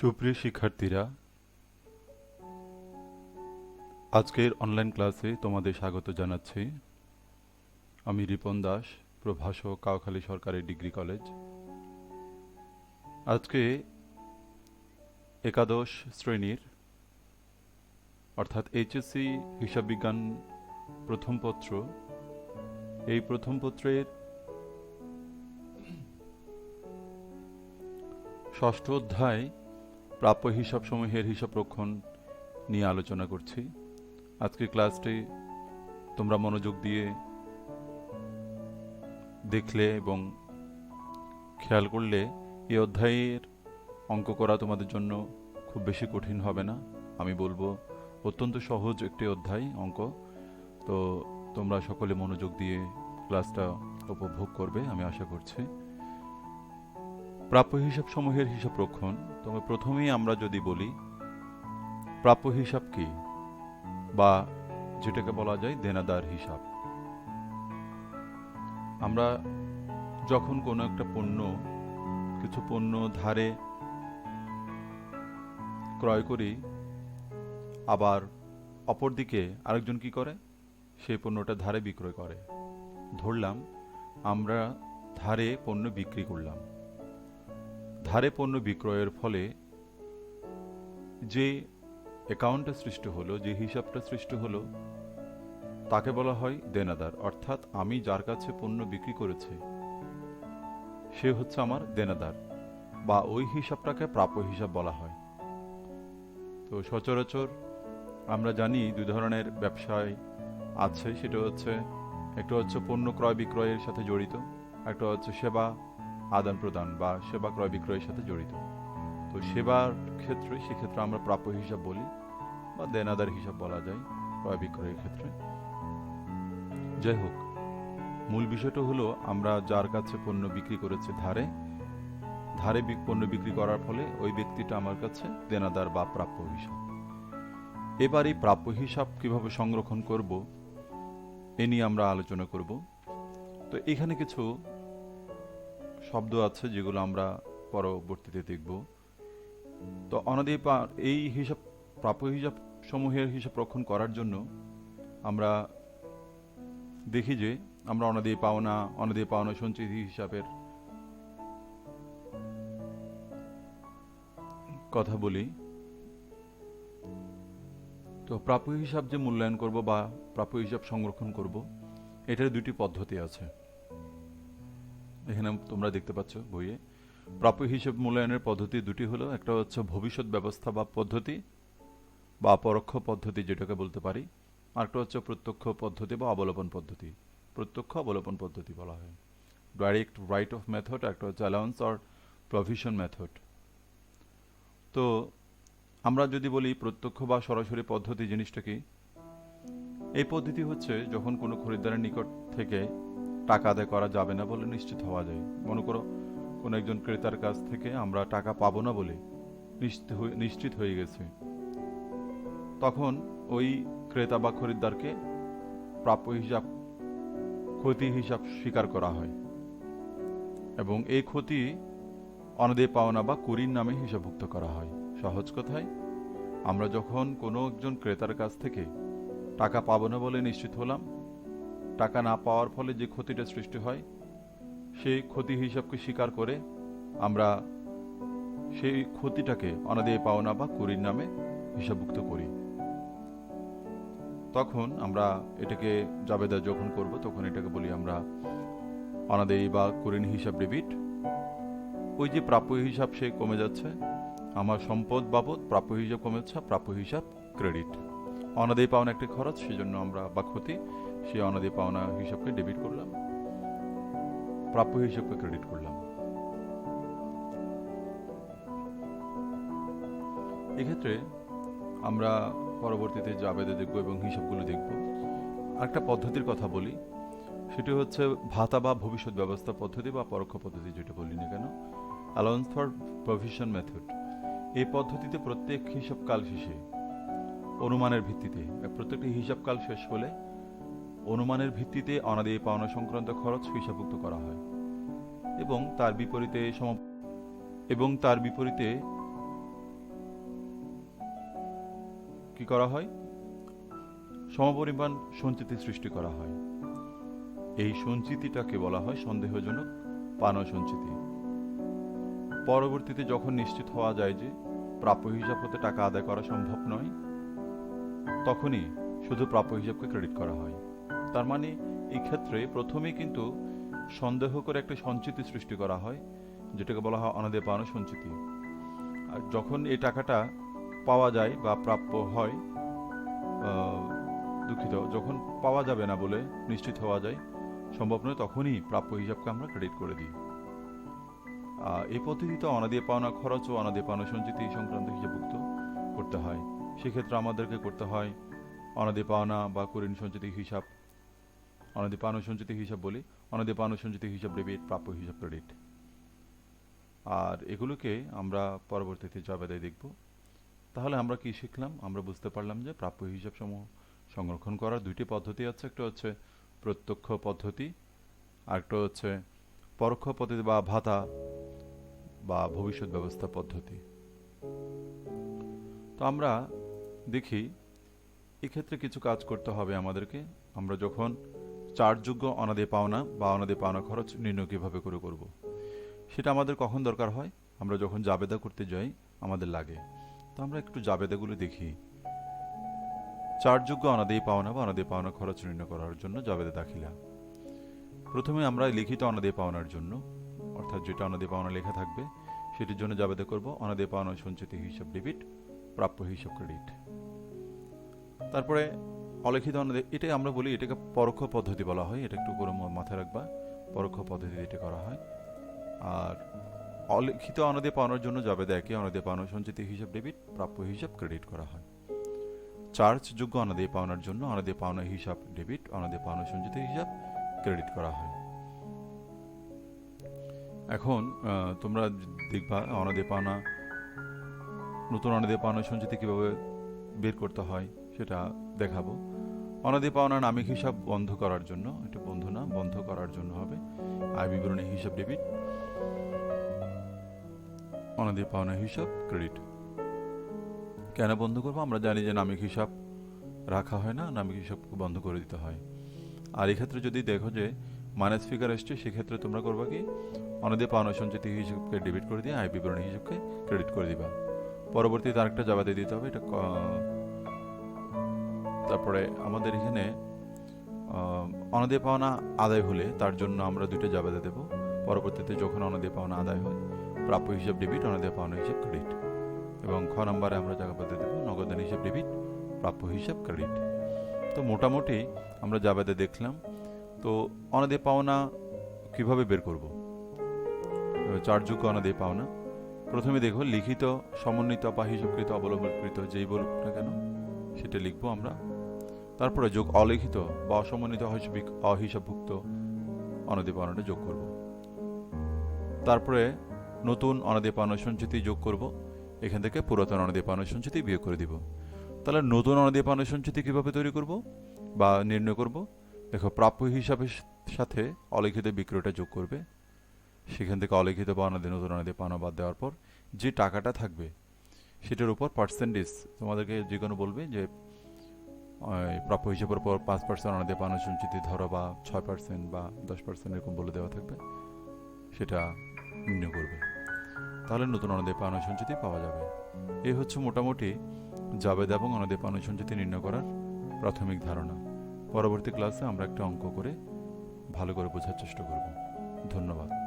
সুপ্রিয় শিক্ষার্থীরা, আজকের অনলাইন ক্লাসে তোমাদের স্বাগত জানাচ্ছি। আমি রিপন দাস প্রভাষক কাউখালী সরকারি ডিগ্রি কলেজ। আজকে একাদশ শ্রেণির, অর্থাৎ এইচএসসি হিসাব বিজ্ঞান প্রথম পত্র, এই প্রথম পত্রের ষষ্ঠ অধ্যায় প্রাপ্য হিসাব সমূহের হিসাব রক্ষণ নিয়ে আলোচনা করছি। আজকের ক্লাসটি তোমরা মনোযোগ দিয়ে দেখলে এবং খেয়াল করলে এই অধ্যায়ের অঙ্ক করা তোমাদের জন্য খুব বেশি কঠিন হবে না। আমি বলব, অত্যন্ত সহজ একটি অধ্যায় অঙ্ক। তো তোমরা সকলে মনোযোগ দিয়ে ক্লাসটা উপভোগ করবে, আমি আশা করছি। প্রাপ্য হিসাব সমূহের হিসাব রক্ষণ তবে প্রথমেই আমরা যদি বলি, প্রাপ্য হিসাব কি? বা যেটাকে বলা যায় দেনাদার হিসাব। আমরা যখন কোনো একটা পণ্য, কিছু পণ্য ধারে ক্রয় করি, আবার অপরদিকে আরেকজন কি করে? সেই পণ্যটা ধারে বিক্রয় করে। ধরলাম, আমরা ধারে পণ্য বিক্রি করলাম। ধারে পণ্য বিক্রয়ের ফলে যে অ্যাকাউন্টটা সৃষ্টি হলো, যে হিসাবটা সৃষ্টি হলো, তাকে বলা হয় দেনাদার। অর্থাৎ আমি যার কাছে পণ্য বিক্রি করেছি, সে হচ্ছে আমার দেনাদার, বা ওই হিসাবটাকে প্রাপ্য হিসাব বলা হয়। তো সচরাচর আমরা জানি দুই ধরনের ব্যবসায় আছে, সেটা হচ্ছে একটা হচ্ছে পণ্য ক্রয় বিক্রয়ের সাথে জড়িত, একটা হচ্ছে সেবা আদান প্রদান বা সেবা ক্রয় বিক্রয়ের সাথে জড়িত। তো সেবার ক্ষেত্রে সেক্ষেত্রে আমরা প্রাপ্য হিসাব বলি বা দেনাদার হিসাব বলা যায় ক্রয় বিক্রয়ের ক্ষেত্রে। যাই হোক, মূল বিষয়টা হলো আমরা যার কাছে পণ্য বিক্রি করেছি ধারে ধারে পণ্য বিক্রি করার ফলে ওই ব্যক্তিটা আমার কাছে দেনাদার বা প্রাপ্য হিসাব। এবার এই প্রাপ্য হিসাব কীভাবে সংরক্ষণ করব এ নিয়ে আমরা আলোচনা করব। তো এখানে কিছু শব্দ আছে যেগুলো আমরা পরবর্তীতে দেখব। তো অনাদি এই হিসাব, প্রাপ্য হিসাব সমূহের হিসাব রক্ষণ করার জন্য আমরা দেখি যে আমরা অনাদি পাওনা অনাদি পাওনা সঞ্চিত হিসাবের কথা বলি। তো প্রাপ্য হিসাব যে মূল্যায়ন করব বা প্রাপ্য হিসাব সংরক্ষণ করব, এটার দুটি পদ্ধতি আছে। এখানে তোমরা দেখতে পাচ্ছ বইয়ে। প্রাপ্য হিসেব মূল্যায়নের পদ্ধতি দুটি হলো, একটা হচ্ছে ভবিষ্যৎ ব্যবস্থা বা পদ্ধতি বা পরোক্ষ পদ্ধতি যেটাকে বলতে পারি, আরেকটা হচ্ছে প্রত্যক্ষ পদ্ধতি বা অবলোপন পদ্ধতি। প্রত্যক্ষ অবলোপন পদ্ধতি বলা হয়। ডাইরেক্ট রাইট অফ মেথড একটা হচ্ছে অ্যালাউন্স অর প্রভিশন মেথড তো আমরা যদি বলি প্রত্যক্ষ বা সরাসরি পদ্ধতি জিনিসটা কি, এই পদ্ধতি হচ্ছে যখন কোনো খরিদ্দারের নিকট থেকে টাকা আদায় করা যাবে না বলে নিশ্চিত হওয়া যায়। মনে করো, কোনো একজন ক্রেতার কাছ থেকে আমরা টাকা পাবো না বলে নিশ্চিত হয়ে- নিশ্চিত হয়ে গেছে। তখন ওই ক্রেতা বা খরিদ্দারকে প্রাপ্য হিসাব, ক্ষতি হিসাব স্বীকার করা হয় এবং এই ক্ষতি অনাদে পাওনা বা কুরির নামে হিসাবভুক্ত করা হয়। সহজ কথায়, আমরা যখন কোনো একজন ক্রেতার কাছ থেকে টাকা পাবো না বলে নিশ্চিত হলাম টাকা না পাওয়ার ফলে যে ক্ষতিটা সৃষ্টি হয়, সেই ক্ষতি হিসাবকে স্বীকার করে আমরা সেই ক্ষতিটাকে অনাদেয় পাওনা বা কুরির নামে হিসাবভুক্ত করি। তখন আমরা এটাকে জাবেদা যখন করব, তখন এটাকে বলি আমরা অনাদেয়ী বা কুরিন হিসাব ডেবিট ওই যে প্রাপ্য হিসাব সে কমে যাচ্ছে, আমার সম্পদ বাবদ প্রাপ্য হিসাব কমেছে প্রাপ্য হিসাব ক্রেডিট। অনাদেয় পাওনা একটি খরচ, সেজন্য আমরা বা ক্ষতি সেই অনাদেয় পাওনা হিসাবকে ডেবিট করলাম। প্রাপ্য হিসাবকে ক্রেডিট করলাম। এক্ষেত্রে আমরা পরবর্তীতে জাবেদে দেখব এবং হিসাবগুলো দেখব, আরেকটা পদ্ধতির কথা বলি। সেটি হচ্ছে ভাতা বা ভবিষ্যৎ ব্যবস্থা পদ্ধতি বা পরোক্ষ পদ্ধতি যেটা বলি না কেন অ্যালাউন্স ফর প্রভিশন মেথড এই পদ্ধতিতে প্রত্যেক হিসাবকাল শেষে, অনুমানের ভিত্তিতে, প্রত্যেকটি হিসাবকাল শেষ হলে অনুমানের ভিত্তিতে অনাদায়ী পাওনা সংক্রান্ত খরচ হিসাবভুক্ত করা হয় এবং তার বিপরীতে সম এবং তার বিপরীতে কি করা হয়? সমপরিমাণ সঞ্চিতি সৃষ্টি করা হয়। এই সঞ্চিতিটাকে বলা হয় সন্দেহজনক পানো সঞ্চিতি। পরবর্তীতে যখন নিশ্চিত হওয়া যায় যে প্রাপ্য হিসাব হতে টাকা আদায় করা সম্ভব নয়, তখনই শুধু প্রাপ্য হিসাবকে ক্রেডিট করা হয়। তার মানে এই ক্ষেত্রে প্রথমেই কিন্তু সন্দেহ করে একটা সঞ্চিতি সৃষ্টি করা হয়, যেটাকে বলা হয় অনাদে পাওয়ানো সঞ্চিতি। আর যখন এই টাকাটা পাওয়া যায় বা প্রাপ্য হয় দুঃখিত, যখন পাওয়া যাবে না বলে নিশ্চিত হওয়া যায়, সম্ভব নয় তখনই প্রাপ্য হিসাবকে আমরা ক্রেডিট করে দিই। এই পদ্ধতিতে অনাদি পাওনা খরচ ও অনাদি পাওনা সঞ্চিতি সংক্রান্ত হিসাবভুক্ত করতে হয়। সেক্ষেত্রে আমাদেরকে করতে হয় অনাদি পাওনা বা কুরিন সঞ্চিতি হিসাব অনাদি পাওনা সঞ্চিতি হিসাব বলি অনাদি পাওনা সঞ্চিতি হিসাব ডেবিট প্রাপ্য হিসাব ক্রেডিট। আর এগুলোকে আমরা পরবর্তীতে জবাদায় দেখব। তাহলে আমরা কি শিখলাম? আমরা বুঝতে পারলাম যে প্রাপ্য হিসাব সমূহ সংরক্ষণ করার দুইটি পদ্ধতি আছে। একটা হচ্ছে প্রত্যক্ষ পদ্ধতি, আরেকটা হচ্ছে পরোক্ষ পদ্ধতি বা ভাতা বা ভবিষ্যৎ ব্যবস্থা পদ্ধতি। তো আমরা দেখি, এক্ষেত্রে কিছু কাজ করতে হবে আমাদেরকে। আমরা যখন চার্জযোগ্য অনাদে পাওনা বা অনাদে পাওনা খরচ নির্ণয় কীভাবে করে করব? সেটা আমাদের কখন দরকার হয়? আমরা যখন জাবেদা করতে যাই, আমাদের লাগে। তো আমরা একটু জাবেদাগুলো দেখি। চার্জযোগ্য অনাদেই পাওনা বা অনাদেই পাওনা খরচ নির্ণয় করার জন্য জাবেদা দাখিলা। প্রথমে আমরা লিখিত অনাদেই পাওনার জন্য, অর্থাৎ যেটা অনাদেই পাওনা লেখা থাকবে, সেটির জন্য জাবেদা করব অনাদেই পাওনা সঞ্চিতি হিসাব ডেবিট প্রাপ্য হিসাব ক্রেডিট তারপরে অলিখিত অনাদে এটাই আমরা বলি, এটাকে পরোক্ষ পদ্ধতি বলা হয়। এটা একটু করে মাথায় রাখবা। পরোক্ষ পদ্ধতিতে এটা করা হয়। আর অলিখিত অনাদে পাওনার জন্য যাবে একই অনাদে পাওনা, সঞ্চিতি হিসাব ডেবিট, প্রাপ্য হিসাব, ক্রেডিট করা হয়। চার্জ যোগ্য অনাদে পাওনার জন্য অনাদে পাওনা, হিসাব, ডেবিট অনাদে পাওনা, সঞ্চিতি হিসাব, ক্রেডিট করা হয়। এখন তোমরা দেখবা অনাদে পাওনা, নতুন অনাদে পাওনা, সঞ্চিতি কীভাবে বের করতে হয়, সেটা দেখাবো। অনাদি পাওনা নামিক হিসাব বন্ধ করার জন্য এটা বন্ধ না বন্ধ করার জন্য হবে। আয় বিবরণী হিসাব ডেবিট। অনাদি পাওনা হিসাব, ক্রেডিট। কেন বন্ধ করব? আমরা জানি যে নামিক হিসাব রাখা হয় না, নামিক হিসাবকে বন্ধ করে দিতে হয়। আর এক্ষেত্রে যদি দেখো যে মাইনাস ফিগার এসছে, সেক্ষেত্রে তোমরা করবা কি? অনাদি পাওনা সঞ্চিতি হিসাবকে ডেবিট করে দিয়ে আয় বিবরণী হিসাবকে ক্রেডিট করে দিবা। পরবর্তীতে আরেকটা জবাবে দিতে হবে, এটা তারপরে আমাদের এখানে অনাদে পাওনা আদায় হলে তার জন্য আমরা দুইটা জাবেদা দেব। পরবর্তীতে যখন অনাদে পাওনা আদায় হয়, প্রাপ্য হিসাব ডেবিট অনাদে পাওনা হিসাব ক্রেডিট এবং খ নম্বরে আমরা জাবেদা দেব নগদান হিসাব ডেবিট প্রাপ্য হিসাব ক্রেডিট তো মোটামুটি আমরা জাবেদা দেখলাম। তো অনাদে পাওনা কীভাবে বের করব? চারযোগ্য অনাদে পাওনা। প্রথমে দেখো, লিখিত, সমন্বিত বা হিসাবকৃত অবলম্বনকৃত যেই বলুক না কেন, সেটা লিখব আমরা। তারপরে যোগ অলিখিত বা অসমন্বিত হিসাবিক অহিসাবভুক্ত অনদী পাওনাটা যোগ করব। তারপরে নতুন অনদী সঞ্চিতি যোগ করব। এখান থেকে পুরাতন অনদী সঞ্চিতি বিয়োগ করে দিব। তাহলে নতুন অনদী সঞ্চিতি কীভাবে তৈরি করব বা নির্ণয় করব? দেখো, প্রাপ্য হিসাবের সাথে অলিখিত বিক্রয়টা যোগ করবে। সেখান থেকে অলিখিত বা অনাদি নতুন অনাদি পাওনা বাদ দেওয়ার পর যে টাকাটা থাকবে, সেটার উপর পার্সেন্টেজ তোমাদেরকে যে কোনো বলবে যে প্রাপ্য হিসেবের উপর পাঁচ পার্সেন্ট অনাদি পাওনা সঞ্চিতি ধরো বা ছয় পার্সেন্ট বা দশ পার্সেন্ট এরকম বলে দেওয়া থাকবে, সেটা নির্ণয় করবে। তাহলে নতুন অনাদি পাওনা সঞ্চিতি পাওয়া যাবে। এই হচ্ছে মোটামুটি জাবেদ এবং অনাদি পাওনা সঞ্চিতি নির্ণয় করার প্রাথমিক ধারণা। পরবর্তী ক্লাসে আমরা একটা অঙ্ক করে ভালো করে বোঝার চেষ্টা করব। ধন্যবাদ।